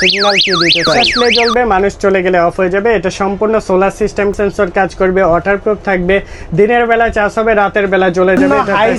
Signal কি দিতে জ্বলবে মানুষ চলে গেলে অফ হয়ে যাবে। এটা সম্পূর্ণ সোলার সিস্টেম সেন্সর কাজ করবে ওয়াটারপ্রুফ থাকবে। দিনের বেলা চার্জ হবে রাতের বেলা জ্বলে যাবে। হাই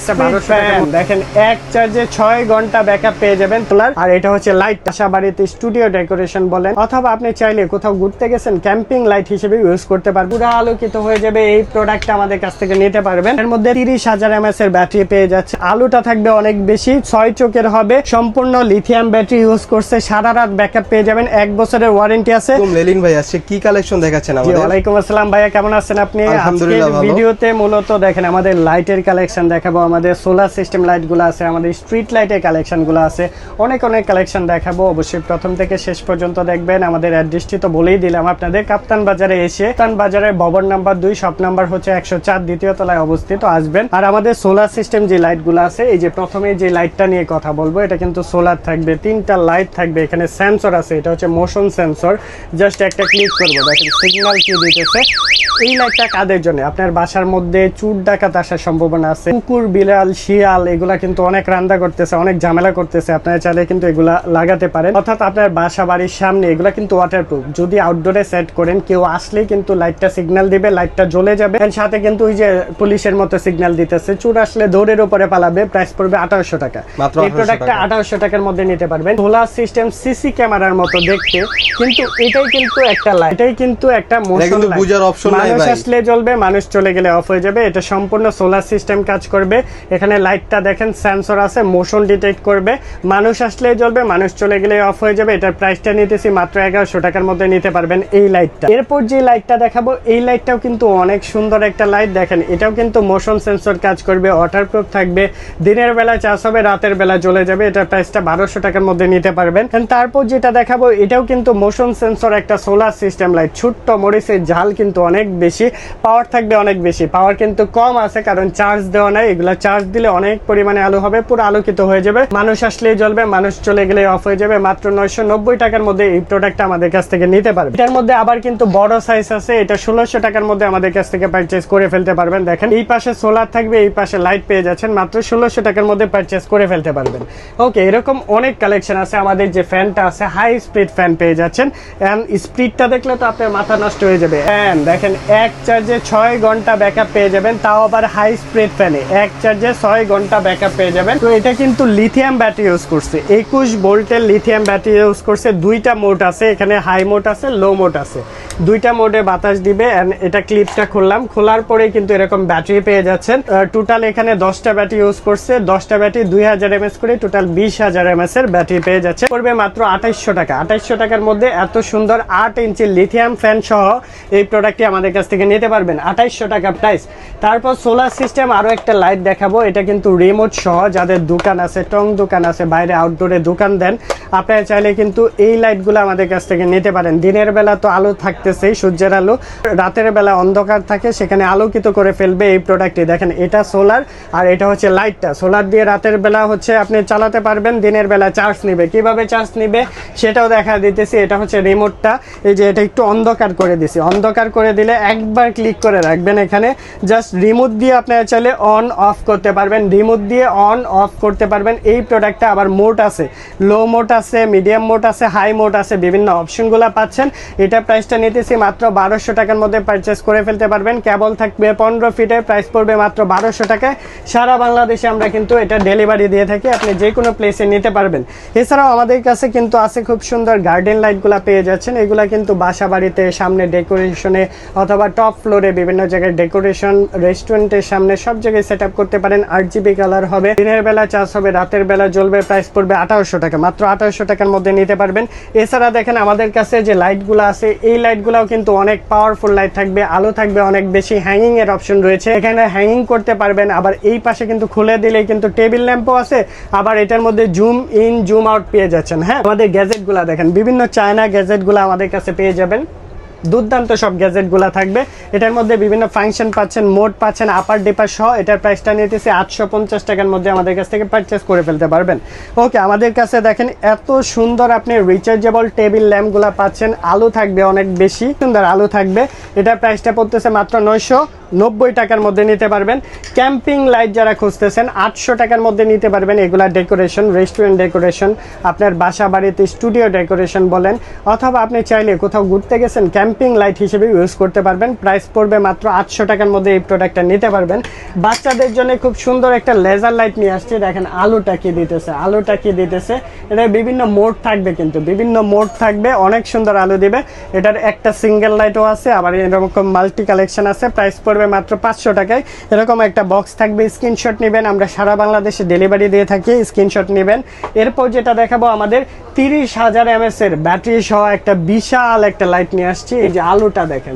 ফ্যান দেখেন এক চার্জে ছয় ঘণ্টা ব্যাকআপ পেয়ে যাবেন সোলার আর এটা হচ্ছে লাইট আশা বাড়িতে স্টুডিও ডেকোরেশন বলেন। অথবা আপনি চাইলে কোথাও ঘুরতে গেছেন ক্যাম্পিং লাইট হিসেবে ইউজ করতে পারবেন। পুরো আলোকিত হয়ে যাবে। এই প্রোডাক্টটা আমাদের কাছ থেকে নিতে পারবেন। এর মধ্যে তিরিশ হাজার এমএস এর ব্যাটারি পেয়ে যাচ্ছে। আলুটা থাকবে অনেক বেশি। ছয় চোখের হবে। সম্পূর্ণ লিথিয়াম ব্যাটারি ইউজ করছে। সারা রাত ব্যাকআপ পেয়ে যাবেন এক বছরের ওয়ারেন্টি আছে। লেলিন ভাই আজকে কি কালেকশন দেখাচ্ছেন আমাদের? ওয়ালাইকুম আসসালাম ভাইয়া কেমন আছেন আপনি? আলহামদুলিল্লাহ ভিডিওতে মূলত দেখেন আমাদের লাইটের কালেকশন দেখাবো। আমাদের সোলার সিস্টেম লাইটগুলো আছে আমাদের স্ট্রিট লাইটের কালেকশনগুলো আছে। অনেক অনেক কালেকশন দেখাবো। অবশ্যই প্রথম থেকে শেষ পর্যন্ত দেখবেন। আমাদের অ্যাড্রেসটি তো বলেই দিলাম আপনাদের। কাপ্তান বাজারে এসে কাপ্তান বাজারের ভবন নাম্বার দুই শপ নাম্বার হচ্ছে একশো চার দ্বিতীয় তলায় অবস্থিত আসবেন। আর আমাদের সোলার সিস্টেম যে লাইটগুলো আছে এই যে প্রথমে যে লাইটটা নিয়ে কথা বলব এটা কিন্তু সোলার থাকবে তিনটা লাইট থাকবে। এখানে সেন্সর আছে এটা হচ্ছে মোশন সেন্সর জাস্ট একটা ক্লিক করব দেখেন সিগন্যাল কি দিতেছে? এই লাইটটা কাদের জন্য? আপনার বাসার মধ্যে চুর ডাকাত আসার সম্ভাবনা আছে। কুকুর বিড়াল শিয়াল এগুলা কিন্তু অনেক রান্না করতেছে অনেক ঝামেলা করতেছে। আপনারা চাইলে কিন্তু এগুলা লাগাতে পারেন। অর্থাৎ আপনার বাসা বাড়ির সামনে এগুলা কিন্তু ওয়াটারপ্রুফ যদি আউটডোরে সেট করেন কেউ আসলেই কিন্তু লাইটটা সিগন্যাল দিবে লাইটটা জ্বলে যাবে। সাথে কিন্তু ওই যে পুলিশের মতো সিগন্যাল দিতেছে চুর আসলে দৌড়ের উপরে পালাবে প্রাইস পড়বে আঠারোশো টাকা। এই 1800 প্রোডাক্টটা আঠারোশো টাকার মধ্যে নিতে পারবেন। সোলার সিস্টেম সিসি ক্যামেরার মতো দেখতে। কিন্তু এটাই কিন্তু একটা লাইট এটাই কিন্তু একটা মোশন বুঝার নাই। মানুষ আসলে জ্বলবে, মানুষ চলে গেলে অফ হয়ে যাবে। এটা সম্পূর্ণ সোলার সিস্টেম কাজ করবে। এখানে লাইটটা দেখেন সেন্সর আছে মোশন ডিটেক্ট করবে। মানুষ আসলে জ্বলবে, মানুষ চলে গেলে অফ হয়ে যাবে। এটার প্রাইসটা নিতেছি মাত্র এগারোশো টাকার মধ্যে নিতে পারবেন এই লাইটটা এরপর যে লাইটটা দেখাবো, এই লাইটটাও কিন্তু অনেক সুন্দর একটা লাইট দেখেন, এটাও কিন্তু মোশন সেন্সর কাজ করবে ওয়াটারপ্রুফ থাকবে। দিনের বেলা চার্জ হবে, রাতের বেলা জ্বলে যাবে। এটার প্রাইসটা বারোশো টাকার মধ্যে নিতে পারবেন। তারপর যেটা দেখাবো, এটাও কিন্তু মোশন সেন্সর একটা সোলার সিস্টেম লাইট ছোট্ট মরিচের ঝাল কিন্তু অনেক বেশি পাওয়ার থাকবে অনেক বেশি। পাওয়ার কিন্তু কম আছে, কারণ চার্জ দেওয়া নাই। এগুলা চার্জ দিলে অনেক পরিমাণে আলো হবে, পুরো আলোকিত হয়ে যাবে। মানুষ আসলেই জ্বলবে, মানুষ চলে গেলে অফ হয়ে যাবে। মাত্র নয়শো নব্বই টাকার মধ্যে এই প্রোডাক্টটা আমাদের কাছ থেকে নিতে পারবে। এটার মধ্যে আবার কিন্তু বড় সাইজ আছে, এটা ষোলোশো টাকার মধ্যে আমাদের কাছ থেকে পারচেস করে ফেলতে পারবেন। দেখেন, এই পাশে সোলার থাকবে, এই পাশে লাইট পেয়ে যাচ্ছেন। মাত্র ষোলোশো টাকার মধ্যে পারচেস করে ফেলতে পারবেন। ওকে এরকম অনেক কালেকশন আছে। আমাদের যে ফ্যানটা আছে হাই স্পিড ফ্যান পেয়ে যাচ্ছেন। এন্ড স্পিডটা দেখলে তো আপনার মাথা নষ্ট হয়ে যাবে। ফ্যান দেখেন এক চার্জে ছয় ঘণ্টা ব্যাকআপ পেয়ে যাবেন, তাও আবার হাই স্পিড ফ্যানে এক চার্জে ছয় ঘণ্টা ব্যাকআপ পেয়ে যাবেন। তো এটা কিন্তু লিথিয়াম ব্যাটারি ইউজ করছে। একুশ ভোল্টের লিথিয়াম ব্যাটারি ইউজ করছে। দুইটা মোট আছে, এখানে হাই মোট আছে লো মোট আছে। দুইটা মোডে বাতাস দিবে এটা ক্লিপটা খুললাম। খোলার পরে কিন্তু এরকম ব্যাটারি পেয়ে যাচ্ছেন। টোটাল এখানে দশটা ব্যাটারি ইউজ করছে। দশটা ব্যাটারি দুই হাজার এমএস করে টোটাল বিশ হাজার এমএস এর ব্যাটারি পেয়ে যাচ্ছে। পড়বে মাত্র আঠাইশশো টাকা। আঠাইশশো টাকার মধ্যে এত সুন্দর আট ইঞ্চি লিথিয়াম ফ্যান সহ এই প্রোডাক্টটি আমাদের কাছ থেকে নিতে পারবেন। আঠাইশশো টাকা প্রাইস তারপর সোলার সিস্টেম আরও একটা লাইট দেখাবো। এটা কিন্তু রিমোট সহ। যাদের দোকান আছে, টং দোকান আছে, বাইরে আউটডোরে দোকান দেন, আপনারা চাইলে কিন্তু এই লাইটগুলো আমাদের কাছ থেকে নিতে পারেন। দিনের বেলা তো আলো থাকতেছেই সূর্যের আলো। রাতের বেলা অন্ধকার থাকে, সেখানে আলোকিত করে ফেলবে এই প্রোডাক্টটি দেখেন, এটা সোলার আর এটা হচ্ছে লাইটটা সোলার দিয়ে রাতের বেলা হচ্ছে আপনি চালাতে পারবেন, দিনের বেলা চার্জ নিবে। কীভাবে চার্জ নিবে সেটাও দেখা দিতেছি, এটা হচ্ছে রিমোটটা এই যে এটা একটু অন্ধকার করে দিছি। অন্ধকার করে দিলে একবার ক্লিক করে রাখবেন এখানে। জাস্ট রিমোট দিয়ে আপনারা চাইলে অন অফ করতে পারবেন। রিমোট দিয়ে অন অফ করতে পারবেন। এই প্রোডাক্টটা আবার মোড আছে। লো মোড আছে মিডিয়াম মোড আছে হাই মোড আছে, বিভিন্ন অপশনগুলো পাচ্ছেন। এটা প্রাইসটা নিতেছি মাত্র বারোশো টাকার মধ্যে পারচেস করে ফেলতে পারবেন। কেবল থাকবে পনেরো ফিটের প্রাইস পড়বে মাত্র বারোশো টাকায় সারা বাংলাদেশে আমরা কিন্তু এটা ডেলিভারি দিয়ে থাকি। আপনি যে কোনো প্লেসে নিতে পারবেন। এছাড়াও আমাদের কাছে কিন্তু আছে খুব সুন্দর গার্ডেন লাইটগুলো পেয়ে যাচ্ছেন। এগুলা কিন্তু বাসা বাড়িতে সামনে ডেকোরেশনে অথবা টপ ফ্লোরে বিভিন্ন জায়গায় ডেকোরেশন রেস্টুরেন্টের সামনে সব জায়গায় সেট করতে পারেন। আট জিবি কালার হবে। দিনের বেলা চার্জ হবে, রাতের বেলা জ্বলবে। প্রাইস পড়বে আঠারোশো টাকা। মাত্র আঠারোশো টাকার মধ্যে নিতে পারবেন। এছাড়া দেখেন আমাদের কাছে যে লাইটগুলো আছে, এই লাইটগুলোও কিন্তু অনেক পাওয়ারফুল লাইট থাকবে, আলো থাকবে, অনেক বেশি হ্যাঙ্গিং এর অপশন রয়েছে। এখানে হ্যাঙ্গিং করতে পারবেন, আবার এই পাশে কিন্তু খুলে দিলেই কিন্তু টেবিল ল্যাম্পও আছে, আবার এটার মধ্যে জুম ইন জুম আউট পেয়ে যাচ্ছেন হ্যাঁ? আমাদের গ্যাজেটগুলো দেখেন, বিভিন্ন চায়না গ্যাজেটগুলো আমাদের কাছে পেয়ে যাবেন। দুর্দান্ত সব গ্যাজেটগুলো থাকবে। এটার মধ্যে বিভিন্ন ফাংশন পাচ্ছেন, মোড পাচ্ছেন আপার ডিপার সহ এটার প্রাইসটা নিতেছে আটশো পঞ্চাশ টাকার মধ্যে আমাদের কাছ থেকে পারচেস করে ফেলতে পারবেন। ওকে আমাদের কাছে দেখেন এত সুন্দর আপনি রিচার্জেবল টেবিল ল্যাম্পগুলো পাচ্ছেন। আলো থাকবে অনেক বেশি, সুন্দর আলো থাকবে। এটার প্রাইসটা পড়তেছে মাত্র নয়শো নব্বই টাকার মধ্যে নিতে পারবেন। ক্যাম্পিং লাইট যারা খুঁজতেছেন, আটশো টাকার মধ্যে নিতে পারবেন। এগুলা ডেকোরেশন রেস্টুরেন্ট ডেকোরেশন আপনার বাসা বাড়িতে স্টুডিও ডেকোরেশন বলেন, অথবা আপনি চাইলে কোথাও ঘুরতে গেছেন ক্যাম্পিং লাইট হিসেবে ইউজ করতে পারবেন। প্রাইস পড়বে মাত্র আটশো টাকার মধ্যে এই প্রোডাক্টটা নিতে পারবেন। বাচ্চাদের জন্য খুব সুন্দর একটা লেজার লাইট নিয়ে আসছে। দেখেন, আলুটা কি দিতেছে, আলুটা কি দিতেছে। এটা বিভিন্ন মোড থাকবে কিন্তু, বিভিন্ন মোড থাকবে, অনেক সুন্দর আলু দিবে। এটার একটা সিঙ্গেল লাইটও আছে, আবার এরকম মাল্টি কালেকশন আছে। প্রাইস পড়বে মাত্র পাঁচশো টাকায়। এরকম একটা বক্স থাকবে, স্ক্রিনশট নেবেন। আমরা সারা বাংলাদেশে ডেলিভারি দিয়ে থাকি, স্ক্রিনশট নেবেন। এরপর যেটা দেখাবো আমাদের তিরিশ হাজার এমএস এর ব্যাটারি সহ একটা বিশাল একটা লাইট নিয়ে আসছি। এই যে আলোটা দেখেন।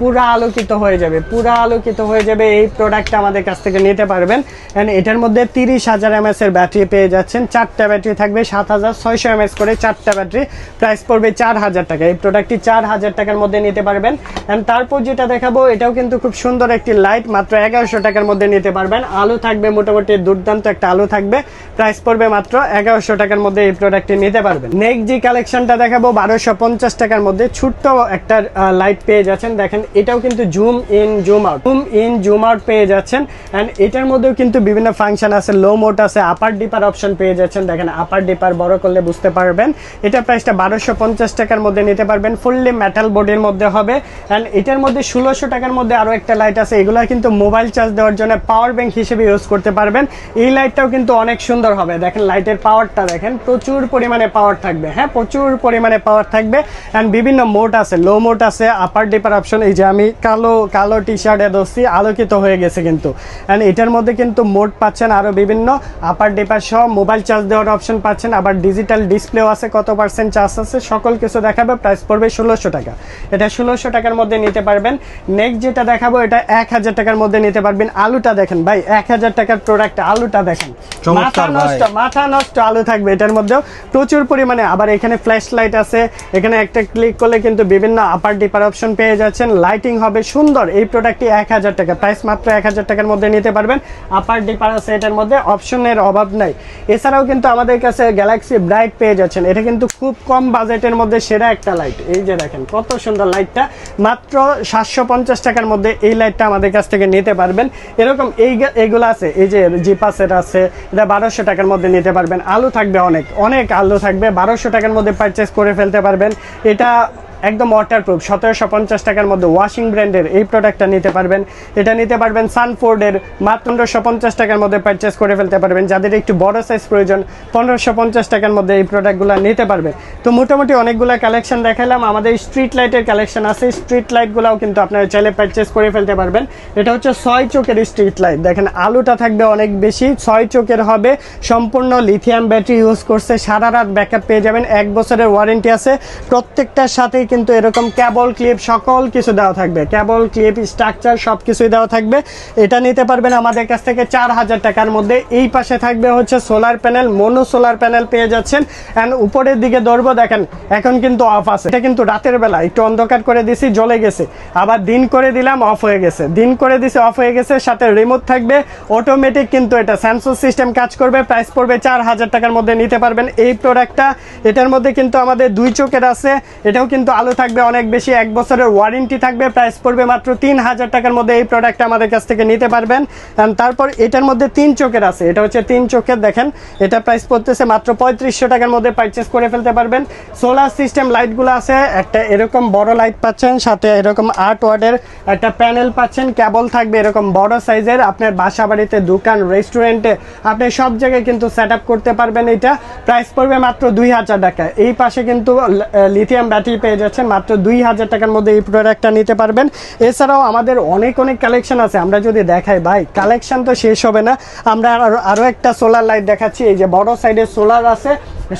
পুরা আলোকিত হয়ে যাবে, পুরা আলোকিত হয়ে যাবে এই প্রোডাক্টটা আমাদের কাছ থেকে নিতে পারবেন। অ্যান্ড এটার মধ্যে তিরিশ হাজার এমএস এর ব্যাটারি পেয়ে যাচ্ছেন। চারটা ব্যাটারি থাকবে, সাত হাজার ছয়শো এমএস করে চারটা ব্যাটারি প্রাইস পড়বে চার হাজার টাকা। এই প্রোডাক্টটি চার হাজার টাকার মধ্যে নিতে পারবেন। অ্যান্ড তারপর যেটা দেখাবো, এটাও কিন্তু খুব সুন্দর একটি লাইট মাত্র এগারোশো টাকার মধ্যে নিতে পারবেন। আলো থাকবে, মোটামুটি দুর্দান্ত একটা আলো থাকবে। প্রাইস পড়বে মাত্র এগারোশো টাকার মধ্যে এই প্রোডাক্টটি নিতে পারবেন। নেক্সট যে কালেকশনটা দেখাবো, বারোশো পঞ্চাশ টাকার মধ্যে ছোট্ট একটা লাইট পেয়ে যাচ্ছেন। দেখেন এটাও কিন্তু zoom in, zoom out. Zoom in, zoom out পেয়ে যাচ্ছেন। অ্যান্ড এটার মধ্যেও কিন্তু বিভিন্ন ফাংশন আছে লো মোড আছে আপার ডিপার অপশন পেয়ে যাচ্ছেন। দেখেন আপার ডিপার বড় করলে বুঝতে পারবেন। এটা প্রাইসটা বারোশো পঞ্চাশ টাকার মধ্যে নিতে পারবেন। ফুললি মেটাল বডির মধ্যে হবে। অ্যান্ড এটার মধ্যে ষোলোশো টাকার মধ্যে আরও একটা লাইট আছে। এগুলো কিন্তু মোবাইল চার্জ দেওয়ার জন্য পাওয়ার ব্যাংক হিসেবে ইউজ করতে পারবেন। এই লাইটটাও কিন্তু অনেক সুন্দর হবে। দেখেন লাইটের পাওয়ারটা দেখেন, প্রচুর পরিমাণে পাওয়ার থাকবে। হ্যাঁ প্রচুর পরিমাণে পাওয়ার থাকবে। অ্যান্ড বিভিন্ন মোড আছে লো মোড আছে আপার ডিপার অপশন এই যে আমি কালো কালো টি শার্টে দোষী আলোকিত হয়ে গেছে কিন্তু। অ্যান্ড এটার মধ্যে কিন্তু মোড পাচ্ছেন আরও বিভিন্ন। আপার ডিপার সহ মোবাইল চার্জ দেওয়ার অপশন পাচ্ছেন। আবার ডিজিটাল ডিসপ্লেও আছে কত পার্সেন্ট চার্জ আছে সকল কিছু দেখাবে প্রাইস পড়বে ষোলোশো টাকা। এটা ষোলোশো টাকার মধ্যে নিতে পারবেন। নেক্সট যেটা দেখাবো এটা এক হাজার টাকার মধ্যে নিতে পারবেন। আলুটা দেখেন ভাই এক হাজার টাকার প্রোডাক্ট আলুটা দেখেন। মাথা নষ্ট মাথা নষ্ট আলু থাকবে এটার মধ্যেও। প্রচুর পরিমাণে। আবার এখানে ফ্ল্যাশ লাইট আছে। এখানে একটা ক্লিক করলে কিন্তু বিভিন্ন আপার ডিপার অপশন পেয়ে যাচ্ছেন। লাইটিং হবে সুন্দর। এই প্রোডাক্টটি এক হাজার টাকা। প্রাইস মাত্র এক হাজার টাকার মধ্যে নিতে পারবেন। আপার ডিপার এটার মধ্যে অপশনের অভাব নাই। এছাড়াও কিন্তু আমাদের কাছে গ্যালাক্সি ব্রাইট পেয়ে যাচ্ছেন। এটা কিন্তু খুব কম বাজেটের মধ্যে সেরা একটা লাইট এই যে দেখেন, কত সুন্দর লাইটটা মাত্র সাতশো পঞ্চাশ টাকার মধ্যে এই লাইটটা আমাদের কাছ থেকে নিতে পারবেন। এরকম এই এগুলো আছে। এই যে জিপাসের আছে, এটা বারোশো টাকার মধ্যে নিতে পারবেন। আলু থাকবে অনেক। অনেক আলু থাকবে। বারোশো টাকার মধ্যে পারচেস করে ফেলতে পারবেন। এটা একদম ওয়াটারপ্রুফ সতেরোশো পঞ্চাশ টাকার মধ্যে ওয়াশিং ব্র্যান্ডের এই প্রোডাক্টটা নিতে পারবেন। এটা নিতে পারবেন সানফোর্ডের মাত্র পনেরোশো পঞ্চাশ টাকার মধ্যে পারচেস করে ফেলতে পারবেন। যাদের একটু বড় সাইজ প্রয়োজন, পনেরোশো পঞ্চাশ টাকার মধ্যে এই প্রোডাক্টগুলো নিতে পারবেন। তো মোটামুটি অনেকগুলো কালেকশন দেখালাম আমাদের স্ট্রিট লাইটের কালেকশন আছে। স্ট্রিট লাইটগুলোও কিন্তু আপনারা চাইলে পারচেস করে ফেলতে পারবেন। এটা হচ্ছে ছয় চোখের স্ট্রিট লাইট দেখেন, আলুটা থাকবে অনেক বেশি। ছয় চোখের হবে। সম্পূর্ণ লিথিয়াম ব্যাটারি ইউজ করছে। সারা রাত ব্যাকআপ পেয়ে যাবেন। এক বছরের ওয়ারেন্টি আছে। প্রত্যেকটার সাথেই কিন্তু এরকম ক্যাবল ক্লিপ সকল কিছু দেওয়া থাকবে। ক্যাবল ক্লিপ স্ট্রাকচার সব কিছুই দেওয়া থাকবে। এটা নিতে পারবেন আমাদের কাছ থেকে চার হাজার টাকার মধ্যে। এই পাশে থাকবে হচ্ছে solar panel mono solar panel পেয়ে যাচ্ছেন। অ্যান্ড উপরের দিকে ধরবো দেখেন, এখন কিন্তু অফ আছে। এটা কিন্তু রাতের বেলা, একটু অন্ধকার করে দিছি, জ্বলে গেছে। আবার দিন করে দিলাম অফ হয়ে গেছে। দিন করে দিছি অফ হয়ে গেছে, সাথে রিমোট থাকবে। অটোমেটিক কিন্তু এটা সেন্সর সিস্টেম কাজ করবে প্রাইস পড়বে চার হাজার টাকার মধ্যে নিতে পারবেন। এই প্রোডাক্টটা এটার মধ্যে কিন্তু আমাদের দুই চোখের আছে। এটাও কিন্তু আলো থাকবে, অনেক বেশি এক বছরের ওয়ারেন্টি থাকবে। প্রাইস পড়বে মাত্র তিন হাজার টাকার মধ্যে এই প্রোডাক্টটা আমাদের কাছ থেকে নিতে পারবেন। তারপর এটার মধ্যে তিন চোখের আছে। এটা হচ্ছে তিন চোখের, দেখেন, এটা প্রাইস পড়তেছে মাত্র পঁয়ত্রিশশো টাকার মধ্যে পারচেস করে ফেলতে পারবেন। সোলার সিস্টেম লাইটগুলো আছে, একটা এরকম বড় লাইট পাচ্ছেন, সাথে এরকম আট ওয়ার্ডের একটা প্যানেল পাচ্ছেন কেবল থাকবে এরকম বড় সাইজের আপনার বাসা বাড়িতে দোকান রেস্টুরেন্টে আপনি সব জায়গায় কিন্তু সেট করতে পারবেন এটা। প্রাইস পড়বে মাত্র দুই হাজার টাকা। এই পাশে কিন্তু লিথিয়াম ব্যাটারি পেয়ে যাচ্ছেন মাত্র দুই হাজার টাকার মধ্যে এই প্রোডাক্টটা নিতে পারবেন। এছাড়াও আমাদের অনেক অনেক কালেকশন আছে। আমরা যদি দেখাই, ভাই কালেকশন তো শেষ হবে না। আমরা আরও আরও একটা সোলার লাইট দেখাচ্ছি। এই যে বড় সাইডের সোলার আছে।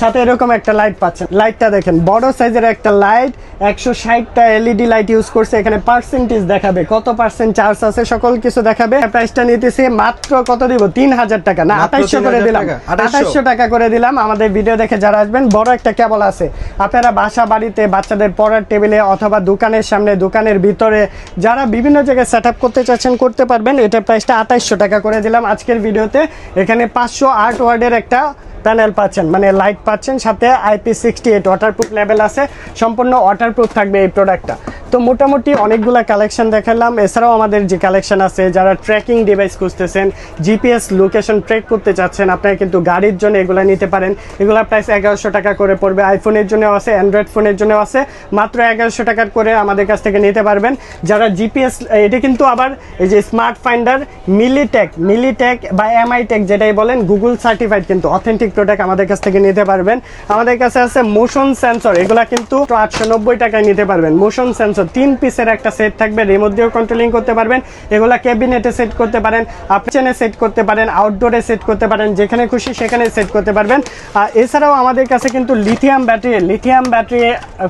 সাথে এরকম একটা লাইট পাচ্ছেন। লাইটটা দেখেন বড় সাইজের একটা লাইট একশো ষাটটা এলইডি লাইট ইউজ করছে এখানে পার্সেন্টেজ দেখাবে কত পার্সেন্ট চার্জ আছে সকল কিছু দেখাবে। প্রাইসটা নিতেছে মাত্র কত দিব? তিন হাজার টাকা। না আঠাইশশো করে দিলাম। টাকা? 2800 আঠাইশশো টাকা করে দিলাম। আমাদের ভিডিও দেখে যারা আসবেন বড় একটা কেবল আছে। আপনারা বাসা বাড়িতে বাচ্চাদের পড়ার টেবিলে অথবা দোকানের সামনে দোকানের ভিতরে যারা বিভিন্ন জায়গায় সেট আপ করতে চাচ্ছেন করতে পারবেন। এটা প্রাইসটা আঠাইশশো টাকা করে দিলাম আজকের ভিডিওতে এখানে পাঁচশো আট ওয়ার্ডের একটা প্যানেল পাচ্ছেন মানে লাইট পাচ্ছেন, সাথে IP sixty eight waterproof level আছে। সম্পূর্ণ ওয়াটারপ্রুফ থাকবে এই প্রোডাক্টটা তো মোটামুটি অনেকগুলা কালেকশন দেখালাম। এছাড়াও আমাদের যে কালেকশন আছে, যারা ট্র্যাকিং ডিভাইস খুঁজতেছেন জিপিএস লোকেশন ট্র্যাক করতে চাচ্ছেন, আপনারা কিন্তু গাড়ির জন্য এগুলা নিতে পারেন। এগুলা প্রাইস এগারোশো টাকা করে পড়বে। আইফোনের জন্য আছে অ্যান্ড্রয়েড ফোনের জন্য আছে, মাত্র এগারোশো টাকার করে আমাদের কাছ থেকে নিতে পারবেন। যারা জিপিএস এটা কিন্তু আবার এই যে স্মার্ট ফাইন্ডার মিলিটেক মিলিটেক বা এমআই টেক যেটাই বলেন গুগল সার্টিফাইড কিন্তু অথেন্টিক প্রোডাক্ট আমাদের কাছ থেকে নিতে পারবেন। আমাদের কাছে আছে মোশন সেন্সর এগুলা কিন্তু আটশো নব্বই টাকায় নিতে পারবেন। মোশন সেন্সর তিন পিসের একটা সেট থাকবে। রিমোট দিয়েও কন্ট্রোলিং করতে পারবেন। এগুলা ক্যাবিনেটে সেট করতে পারেন আপচেনে সেট করতে পারেন আউটডোরে সেট করতে পারেন, যেখানে খুশি সেখানে সেট করতে পারবেন। আর এছাড়াও আমাদের কাছে কিন্তু লিথিয়াম ব্যাটারি লিথিয়াম ব্যাটারি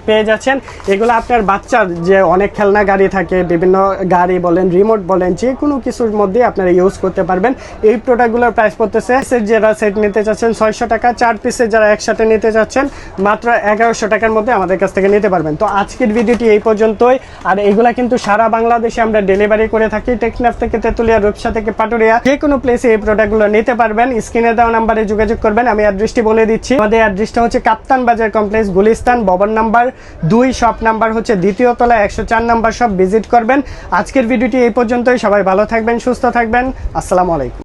পেয়ে যাচ্ছেন। এগুলো আপনার বাচ্চার যে অনেক খেলনা গাড়ি থাকে, বিভিন্ন গাড়ি বলেন রিমোট বলেন যে কোনো কিছুর মধ্যে আপনারা ইউজ করতে পারবেন। এই প্রোডাক্টগুলোর প্রাইস পড়তেছে। সেট যারা সেট নিতে চাচ্ছেন, ছয়শো টাকা। চার পিসের যারা একসাথে নিতে চাচ্ছেন, মাত্র এগারোশো টাকার মধ্যে আমাদের কাছ থেকে নিতে পারবেন। তো আজকের ভিডিওটি এই পর্যন্তই আর এগুলা কিন্তু সারা বাংলাদেশে আমরা ডেলিভারি করে থাকি। টেকনাফ থেকে তেতুলিয়া, রূপসা থেকে পাটুরিয়া। যে কোনো প্লেসে এই প্রোডাক্টগুলো নিতে পারবেন। স্ক্রিনে দেওয়া নাম্বারে যোগাযোগ করবেন। আমি অ্যাড্রেসটি বলে দিচ্ছি। আমাদের অ্যাড্রেসটা হচ্ছে কাপ্তান বাজার কমপ্লেক্স গুলিস্তান, ভবন নাম্বার দুই শপ নাম্বার হচ্ছে দ্বিতীয় তলা, একশো চার নাম্বার সব ভিজিট করবেন। আজকের ভিডিওটি এই পর্যন্তই। সবাই ভালো থাকবেন, সুস্থ থাকবেন। আসসালামু আলাইকুম।